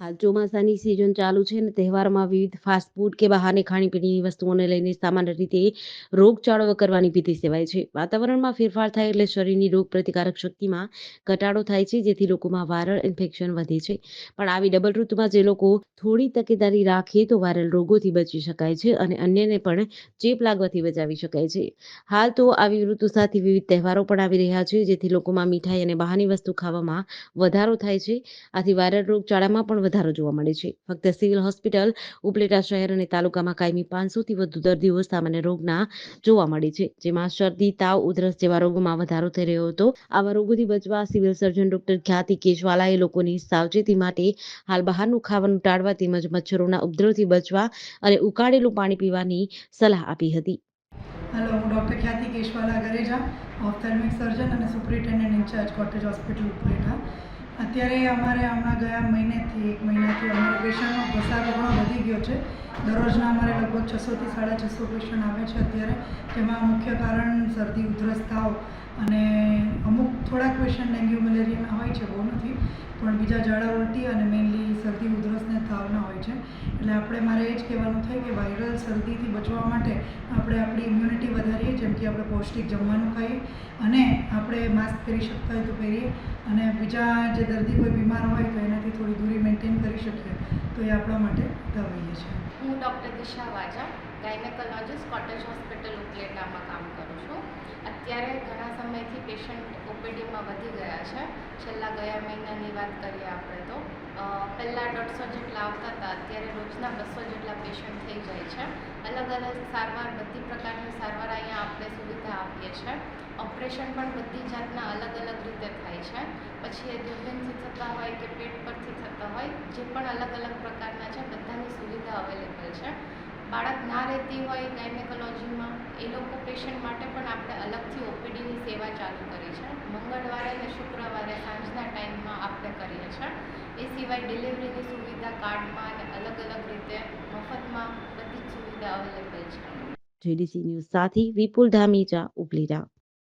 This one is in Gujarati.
હાલ ચોમાસાની સિઝન ચાલુ છે અને તહેવારમાં વિવિધ ફાસ્ટફૂડ કે બહારની ખાણીપીણીની વસ્તુઓને લઈને સામાન્ય રીતે રોગચાળો કરવાની ભીતિ સેવાય છે. વાતાવરણમાં ફેરફાર થાય એટલે શરીરની રોગ પ્રતિકારક શક્તિમાં ઘટાડો થાય છે, જેથી લોકોમાં વાયરલ ઇન્ફેક્શન વધે છે. પણ આવી ડબલ ઋતુમાં જે લોકો થોડી તકેદારી રાખે તો વાયરલ રોગોથી બચી શકાય છે અને અન્યને પણ ચેપ લાગવાથી બચાવી શકાય છે. હાલ તો આવી ઋતુ સાથે વિવિધ તહેવારો પણ આવી રહ્યા છે, જેથી લોકોમાં મીઠાઈ અને બહારની વસ્તુ ખાવામાં વધારો થાય છે. આથી વાયરલ રોગચાળામાં પણ વધારો જોવા મળે છે. ફક્ત સિવિલ હોસ્પિટલ, ઉપલેટા શહેર અને તાલુકામાં કાયમી પાંચસોથી વધુ દર્દીઓ સામાન્ય રોગના જોવા મળે છે. જેમાં શરદી, તાવ, ઉધરસ જેવા રોગોમાં વધારો થઈ રહ્યો હતો. આવા રોગોથી બચવા સિવિલ સર્જન ડોક્ટર ખ્યાતિ કેશવાલાએ લોકોની સાવચેતી માટે હાલ બહારનું ખાવાનું ટાળવા તેમજ મચ્છરોના ઉપદ્રવથી બચવા અને ઉકાળેલું પાણી પીવાની સલાહ આપી હતી. હેલો, હું ડૉક્ટર ખ્યાતિ કેશવાલા ગરેજા ઓફથેલ્મિક સર્જન અને superintendent in-charge cottage hospital Upleta. અત્યારે અમારે હમણાં ગયા મહિનેથી, એક મહિનાથી અમારે પેશન્ટનો ઘસારો ઘણો વધી ગયો છે. દરરોજના અમારે લગભગ છસોથી સાડા છસો પેશન્ટ આવે છે અત્યારે, જેમાં મુખ્ય કારણ શરદી, ઉધરસ, તાવ અને અમુક થોડાક પેશન્ટ ડેન્ગ્યુ મલેરિયાના હોય છે, બહુ નથી. પણ બીજા ઝાડા ઉલટી અને મેઇનલી શરદી, ઉધરસને થાવના હોય છે. એટલે આપણે મારે એ જ કહેવાનું થાય કે વાયરલ શરદીથી બચવા માટે આપણે આપણી ઇમ્યુનિટી વધારીએ, જેમ કે આપણે પૌષ્ટિક જમવાનું ખાઈએ અને આપણે માસ્ક પહેરી શકતા હોય તો પહેરીએ અને બીજા જે દર્દી કોઈ બીમાર હોય તો એનાથી થોડી દૂરી મેન્ટેન કરી શકીએ. તો એ આપણા માટે દવાઈએ છે હું doctor Disha Vaja, gynaecologist, cottage hospital ઉપલેટામાં કામ કરું છું. અત્યારે ઘણા સમયથી પેશન્ટ ઓપીડીમાં વધી ગયા છે. છેલ્લા ગયા મહિનાની વાત કરીએ આપણે તો. પહેલાં દોઢસો જેટલા આવતા હતા, અત્યારે રોજના બસો જેટલા પેશન્ટ થઈ જાય છે. અલગ અલગ સારવાર, બધી પ્રકારની સારવાર અહીંયા આપણે સુવિધા આપીએ છીએ ઓપરેશન પણ બધી જાતના અલગ અલગ રીતે થાય છે. પછી એ દુર્બીનથી થતા હોય કે પેટ પરથી થતા હોય, જે પણ અલગ અલગ પ્રકારના છે, બધાની સુવિધા અવેલેબલ છે. બાળક ના રહેતી હોય ગાયનેકોલોજીમાં એ લોકો પેશન્ટ માટે પણ આપણે અલગથી ઓપીડીની સેવા ચાલુ કરી છે. મંગળવારે અને શુક્રવારે સાંજના ટાઈમમાં આપણે કરીએ છીએ. એ સિવાય ડિલિવરીની સુવિધા કાર્ડમાં અને અલગ અલગ રીતે મફતમાં બધી જ સુવિધા અવેલેબલ છે. જેડીસી ન્યૂઝ સાથે વિપુલ ધામીચા ઉપલેટા